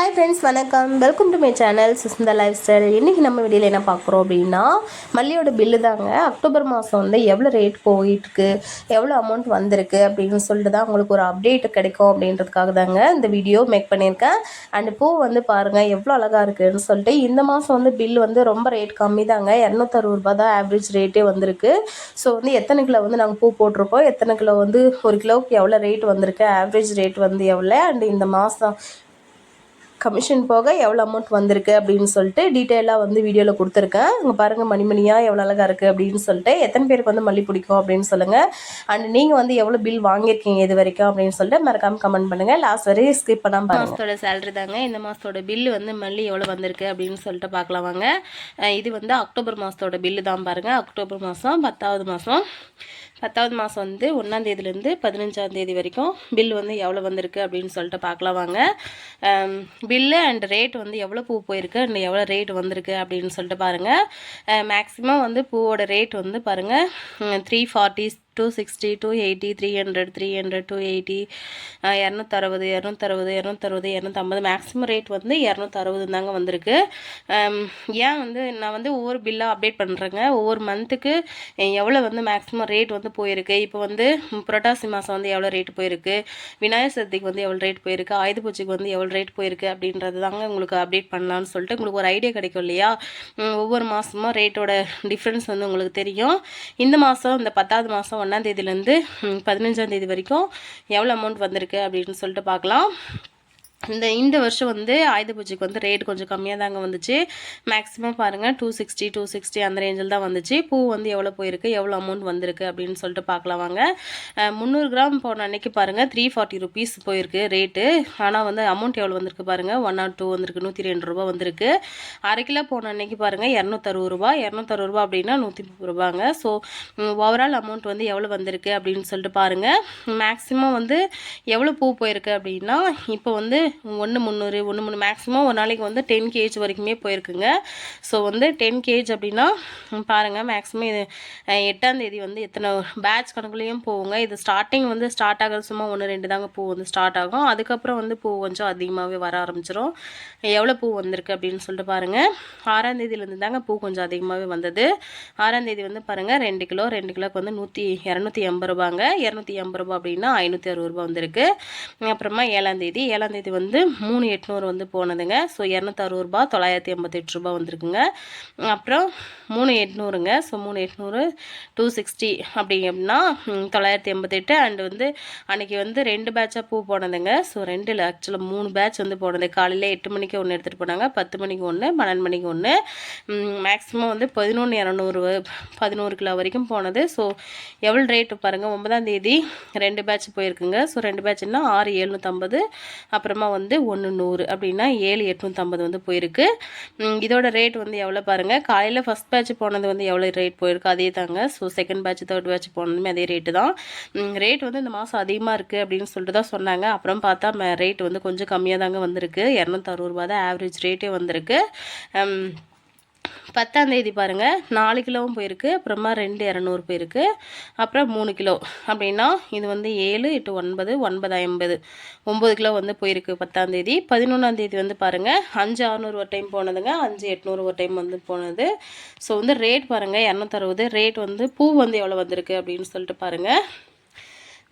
Hi friends வணக்கம். Welcome to my channel Susantha life style இன்றைக்கி நம்ம வீடியோவில் என்ன பார்க்குறோம் அப்படின்னா மல்லியோட பில்லு தாங்க. அக்டோபர் மாதம் வந்து எவ்வளோ ரேட் போயிட்டுருக்கு எவ்வளோ அமௌண்ட் வந்திருக்கு அப்படின்னு சொல்லிட்டு தான் உங்களுக்கு ஒரு அப்டேட் கிடைக்கும் அப்படின்றதுக்காக தாங்க இந்த வீடியோ மேக் பண்ணியிருக்கேன். அண்ட் பூ வந்து பாருங்கள் எவ்வளோ அழகாக இருக்குதுன்னு சொல்லிட்டு இந்த மாதம் வந்து பில் வந்து ரொம்ப ரேட் கம்மி தாங்க. இரநூத்தறுபது ரூபா தான் ஆவரேஜ் ரேட்டே வந்திருக்கு. ஸோ வந்து எத்தனை கிலோ வந்து நாங்கள் பூ போட்டிருக்கோம்? எத்தனை கிலோ வந்து ஒரு கிலோவுக்கு எவ்வளோ ரேட் வந்திருக்கு? ஆவரேஜ் ரேட் வந்து எவ்வளோ அண்ட் இந்த மாதம் கமிஷன் போக எவ்வளோ அமௌண்ட் வந்திருக்கு அப்படின்னு சொல்லிட்டு டீட்டெயிலாக வந்து வீடியோவில் கொடுத்துருக்கேன். இங்கே பாருங்கள் மணிமணியாக எவ்வளோ அழகாக இருக்குது அப்படின்னு சொல்லிட்டு எத்தனை பேருக்கு வந்து மல்லி பிடிக்கும் அப்படின்னு சொல்லுங்கள் அண்ட் நீங்கள் வந்து எவ்வளோ பில் வாங்கியிருக்கீங்க இது வரைக்கும் அப்படின்னு சொல்லிட்டு மறக்காமல் கமெண்ட் பண்ணுங்கள் லாஸ்ட் வரையும் ஸ்கிப் பண்ணாமல் மாதத்தோட சேலரி தாங்க. இந்த மாதத்தோட பில் வந்து மல்லி எவ்வளோ வந்திருக்கு அப்படின்னு சொல்லிட்டு பார்க்கலாம் வாங்க. இது வந்து அக்டோபர் மாதத்தோட பில்லு தான் பாருங்கள் அக்டோபர் மாதம் பத்தாவது மாதம் பத்தாவது மாதம் வந்து ஒன்றாந்தேதியிலேருந்து பதினஞ்சாந்தேதி வரைக்கும் பில் வந்து எவ்வளோ வந்திருக்கு அப்படின்னு சொல்லிட்டு பார்க்கலாம் வாங்க. பில்லு அண்ட் ரேட் வந்து எவ்வளோ பூ போயிருக்கு அண்ட் எவ்வளோ ரேட் வந்திருக்கு அப்படின்னு சொல்லிட்டு பாருங்கள் மேக்ஸிமம் வந்து பூவோட ரேட் வந்து பாருங்கள் three forty two sixty two eighty three hundred three hundred two eighty இரநூத்தறுபது இரநூத்தறுபது இரநூத்தறுபது இரநூத்தம்பது. மேக்ஸிமம் ரேட் வந்து இரநூத்தறுபது தாங்க வந்திருக்கு. ஏன் வந்து நான் வந்து ஒவ்வொரு பில்லாக அப்டேட் பண்ணுறேங்க ஒவ்வொரு மந்த்துக்கு எவ்வளோ வந்து மேக்ஸிமம் ரேட் வந்து போயிருக்கு? இப்போ வந்து புரட்டாசி மாதம் வந்து எவ்வளோ ரேட் போயிருக்கு? விநாயகர் சதுர்த்திக்கு வந்து எவ்வளோ ரேட் போயிருக்கு? ஆயுத பூஜைக்கு வந்து எவ்வளோ ரேட் போயிருக்கு? அப்படின்றது தாங்க உங்களுக்கு அப்டேட் பண்ணலான்னு சொல்லிட்டு உங்களுக்கு ஒரு ஐடியா கிடைக்கும் இல்லையா? ஒவ்வொரு மாதமும் ரேட்டோட டிஃப்ரென்ஸ் வந்து உங்களுக்கு தெரியும். இந்த மாதம் இந்த பத்தாவது மாதம் ஒன்றாந்தேதியிலேருந்து பதினஞ்சாந்தேதி வரைக்கும் எவ்வளோ அமௌண்ட் வந்திருக்கு அப்படின்னு சொல்லிட்டு பார்க்கலாம். இந்த இந்த வருஷம் வந்து ஆயுத பூஜைக்கு வந்து ரேட் கொஞ்சம் கம்மியாக தாங்க வந்துச்சு. மேக்ஸிமம் பாருங்கள் டூ சிக்ஸ்டி டூ சிக்ஸ்டி அந்த ரேஞ்சில் தான் வந்துச்சு. பூ வந்து எவ்வளோ போயிருக்கு எவ்வளோ அமௌண்ட் வந்திருக்கு அப்படின்னு சொல்லிட்டு பார்க்கலாம் வாங்க. முந்நூறு கிராம் போன அன்னைக்கு பாருங்கள் த்ரீ ஃபார்ட்டி ருபீஸ் போயிருக்கு ரேட்டு ஆனால் வந்து அமௌண்ட் எவ்வளோ வந்திருக்கு பாருங்கள் ஒன் நாட் டூ வந்திருக்கு நூற்றி ரெண்டு ரூபா வந்திருக்கு. அரை கிலோ போன அன்னைக்கு பாருங்கள் இரநூத்தறுபது ரூபா இரநூத்தறுபது ரூபா அப்படின்னா நூற்றி முப்பது ரூபாங்க ஸோ ஓவரால் அமௌண்ட் வந்து எவ்வளோ வந்திருக்கு அப்படின்னு சொல்லிட்டு பாருங்கள் மேக்ஸிமம் வந்து எவ்வளோ பூ போயிருக்கு அப்படின்னா இப்போ வந்து ஒன்று முந்நூறு ஒன்று மூணு மேக்ஸிமம் ஒரு நாளைக்கு வந்து டென் கேஜ் வரைக்குமே போயிருக்குங்க. ஸோ வந்து டென் கேஜ் அப்படின்னா பாருங்கள் மேக்ஸிமம் இது எட்டாம் தேதி வந்து எத்தனை பேட்ச் கணக்குலேயும் போகுங்க. இது ஸ்டார்டிங் வந்து ஸ்டார்ட் ஆகிறது சும்மா ஒன்று ரெண்டு தாங்க பூ வந்து ஸ்டார்ட் ஆகும். அதுக்கப்புறம் வந்து பூ கொஞ்சம் அதிகமாகவே வர ஆரம்பிச்சிடும் எவ்வளோ பூ வந்திருக்கு அப்படின்னு சொல்லிட்டு பாருங்கள் ஆறாம் தேதியிலேருந்து தாங்க பூ கொஞ்சம் அதிகமாகவே வந்தது. ஆறாம் தேதி வந்து பாருங்கள் ரெண்டு கிலோ ரெண்டு கிலோக்கு வந்து நூற்றி இரநூத்தி எண்பது ரூபாங்க. இரநூத்தி எண்பது ரூபா அப்படின்னா ஐநூற்றி அறுபது ரூபா வந்திருக்கு. அப்புறமா ஏழாம் தேதி ஏழாம் தேதி வந்து மூணு எட்நூறு வந்து போனதுங்க. ஸோ இரநூத்தறுபது ரூபா தொள்ளாயிரத்தி எண்பத்தெட்டு ரூபா வந்திருக்குங்க. அப்புறம் மூணு எட்நூறுங்க. ஸோ மூணு எட்நூறு டூ சிக்ஸ்டி அப்படி அப்படின்னா தொள்ளாயிரத்தி எண்பத்தெட்டு அண்ட் வந்து அன்றைக்கி வந்து ரெண்டு பேட்சாக பூ போனதுங்க. ஸோ ரெண்டு இல்லை ஆக்சுவலாக மூணு பேட்ச் வந்து போனது. காலையில் எட்டு மணிக்கு ஒன்று எடுத்துகிட்டு போனாங்க. பத்து மணிக்கு ஒன்று பன்னெண்டு மணிக்கு ஒன்று மேக்ஸிமம் வந்து பதினொன்று இரநூறு பதினோரு கிலோ வரைக்கும் போனது. ஸோ எவ்வளோ ரேட்டு பாருங்கள் ஒன்பதாம் தேதி ரெண்டு பேட்ச் போயிருக்குங்க. ஸோ ரெண்டு பேட்ச்னா ஆறு எழுநூற்றம்பது அப்புறமா வந்து ஒன்று நூறு அப்படின்னா ஏழு எட்நூற்றம்பது வந்து போயிருக்கு. இதோட ரேட் வந்து எவ்வளோ பாருங்கள் காலையில் ஃபஸ்ட் பேட்ச் போனது வந்து எவ்வளோ ரேட் போயிருக்கு? அதே தாங்க. So second batch third batch போனதுமே அதே ரேட்டு தான். ரேட் வந்து இந்த மாதம் அதிகமாக இருக்குது அப்படின்னு சொல்லிட்டு தான் சொன்னாங்க. அப்புறம் பார்த்தா ரேட் வந்து கொஞ்சம் கம்மியாக தாங்க வந்திருக்கு இரநூத்தறுபது ரூபா தான் ஆவரேஜ் ரேட்டே வந்திருக்கு. ஹம், பத்தாம் தேதி பாருங்கள் நாலு கிலோவும் போயிருக்கு. அப்புறமா ரெண்டு இரநூறு போயிருக்கு. அப்புறம் மூணு கிலோ. அப்படின்னா இது வந்து ஏழு எட்டு ஒன்பது ஒன்பது ஐம்பது. ஒம்பது கிலோ வந்து போயிருக்கு பத்தாம் தேதி பதினொன்றாம் தேதி வந்து பாருங்கள் அஞ்சு அறநூறு ஒரு டைம் போனதுங்க. அஞ்சு எட்நூறு ஒரு டைம் வந்து போனது. ஸோ வந்து ரேட் பாருங்கள் இரநூத்தறுபது. ரேட் வந்து பூ வந்து எவ்வளோ வந்திருக்கு அப்படின்னு சொல்லிட்டு பாருங்கள்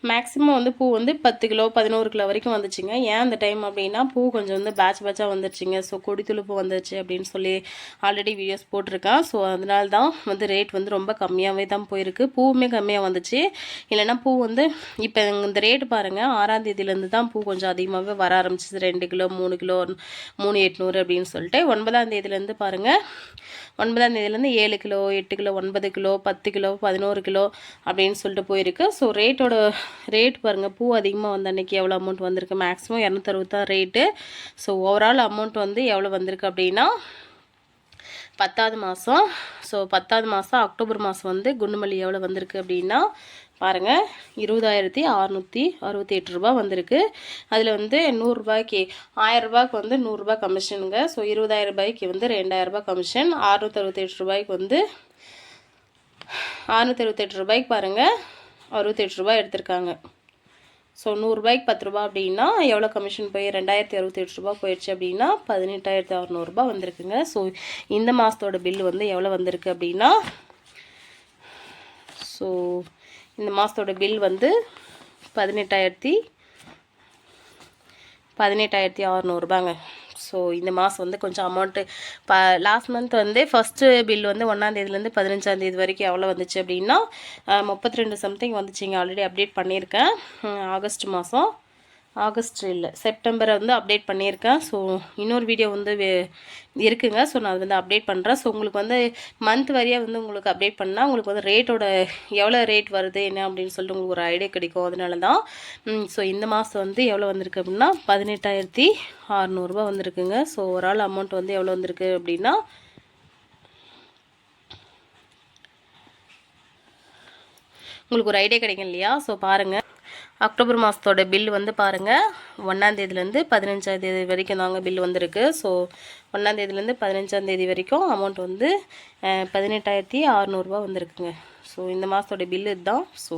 மேக்ஸிமம் வந்து பூ வந்து பத்து கிலோ பதினோரு கிலோ வரைக்கும் வந்துச்சுங்க. ஏன் அந்த டைம் அப்படின்னா பூ கொஞ்சம் வந்து பேட்ச் பேட்சாக வந்துருச்சுங்க. ஸோ கொடி துளுப்பு வந்துருச்சு அப்படின்னு சொல்லி ஆல்ரெடி வீடியோஸ் போட்டிருக்கேன். ஸோ அதனால தான் வந்து ரேட் வந்து ரொம்ப கம்மியாகவே தான் போயிருக்கு. பூவுமே கம்மியாக வந்துச்சு. இல்லைன்னா பூ வந்து இப்போ இந்த ரேட்டு பாருங்கள் ஆறாம் தேதியிலேருந்து தான் பூ கொஞ்சம் அதிகமாகவே வர ஆரம்பிச்சிது. ரெண்டு கிலோ மூணு கிலோ மூணு எட்நூறு அப்படின்னு சொல்லிட்டு. ஒன்பதாம் தேதியிலேருந்து பாருங்கள் ஒன்பதாம் தேதியிலேருந்து ஏழு கிலோ எட்டு கிலோ ஒன்பது கிலோ பத்து கிலோ பதினோரு கிலோ அப்படின்னு சொல்லிட்டு போயிருக்கு. ஸோ ரேட்டோட ரேட் பாருங்கள் பூ அதிகமாக வந்த அன்றைக்கி எவ்வளோ அமௌண்ட் வந்திருக்கு? மேக்ஸிமம் இரநூத்தறுபத்தான் ரேட்டு ஸோ ஓவரால் அமௌண்ட் வந்து எவ்வளோ வந்திருக்கு அப்படின்னா பத்தாவது மாதம் ஸோ பத்தாவது மாதம் அக்டோபர் மாதம் வந்து குண்டுமல்லி எவ்வளோ வந்திருக்கு அப்படின்னா பாருங்கள் இருபதாயிரத்தி அறநூற்றி அறுபத்தி எட்டு ரூபா வந்திருக்கு. அதில் வந்து நூறுரூபாய்க்கு ஆயரரூபாய்க்கு வந்து நூறுரூபா கமிஷனுங்க ஸோ இருபதாயிரம் ரூபாய்க்கு வந்து ரெண்டாயிரரூபா கமிஷன் அறுநூற்றி அறுபத்தெட்டு ரூபாய்க்கு வந்து அறுநூற்றி அறுபத்தெட்டு ரூபாய்க்கு பாருங்கள் அறுபத்தெட்டு ரூபாய் எடுத்திருக்காங்க. ஸோ நூறுரூபாய்க்கு பத்து ரூபா அப்படின்னா எவ்வளோ கமிஷன் போய்? ரெண்டாயிரத்தி அறுபத்தி எட்டு ரூபா போயிடுச்சு அப்படின்னா பதினெட்டாயிரத்தி அறநூறுபா வந்திருக்குங்க. ஸோ இந்த மாதத்தோட பில்லு வந்து எவ்வளோ வந்திருக்கு அப்படின்னா ஸோ இந்த மாதத்தோட பில் வந்து பதினெட்டாயிரத்தி பதினெட்டாயிரத்தி அறநூறுபாங்க ஸோ இந்த மாதம் வந்து கொஞ்சம் அமௌண்ட்டு ப லாஸ்ட் மந்த் வந்து ஃபஸ்ட்டு பில் வந்து ஒன்றாந்தேதிலேருந்து பதினஞ்சாந்தேதி வரைக்கும் எவ்வளோ வந்துச்சு அப்படின்னா முப்பத்தி ரெண்டு சம்திங் வந்துச்சுங்க. ஆல்ரெடி அப்டேட் பண்ணியிருக்கேன். ஆகஸ்ட் மாதம் ஆகஸ்ட் இல்லை செப்டம்பரை வந்து அப்டேட் பண்ணியிருக்கேன். ஸோ இன்னொரு வீடியோ வந்து இருக்குங்க. ஸோ நான் அது வந்து அப்டேட் பண்ணுறேன் ஸோ உங்களுக்கு வந்து மந்த் வரியாக வந்து உங்களுக்கு அப்டேட் பண்ணால் உங்களுக்கு வந்து ரேட்டோட எவ்வளோ ரேட் வருது என்ன அப்படின்னு சொல்லிட்டு உங்களுக்கு ஒரு ஐடியா கிடைக்கும். அதனால தான் ஸோ இந்த மாதம் வந்து எவ்வளோ வந்திருக்கு அப்படின்னா பதினெட்டாயிரத்தி அறநூறுபா வந்திருக்குங்க. ஸோ ஒரு ஆள் அமௌண்ட் வந்து எவ்வளோ வந்திருக்கு அப்படின்னா உங்களுக்கு ஒரு ஐடியா கிடைக்கும் இல்லையா? ஸோ பாருங்கள் அக்டோபர் மாதத்தோட பில் வந்து பாருங்கள் ஒன்றாந்தேதிலேருந்து பதினஞ்சாந்தேதி வரைக்கும் தாங்க பில் வந்திருக்கு. ஸோ ஒன்றாந்தேதிலேருந்து பதினஞ்சாந்தேதி வரைக்கும் அமௌண்ட் வந்து பதினெட்டாயிரத்தி அறநூறுபா வந்திருக்குங்க. ஸோ இந்த மாதத்தோட பில்லு இதுதான். ஸோ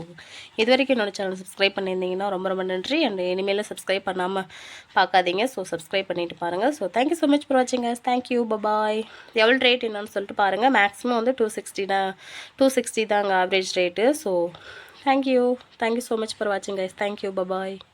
இது வரைக்கும் என்னோட சேனல் சப்ஸ்கிரைப் பண்ணியிருந்தீங்கன்னா ரொம்ப ரொம்ப நன்றி. அண்ட் இனிமேல் சப்ஸ்கிரைப் பண்ணாமல் பார்க்காதீங்க. ஸோ சப்ஸ்கிரைப் பண்ணிட்டு பாருங்கள் so thank you so much for வாட்சிங் guys. Thank you bye bye எவ்வளோ ரேட் என்னன்னு சொல்லிட்டு பாருங்கள் மேக்ஸிமம் வந்து டூ சிக்ஸ்டி தான் டூ சிக்ஸ்டி தாங்க average rate so thank you. Thank you so much for watching guys. Thank you. Bye bye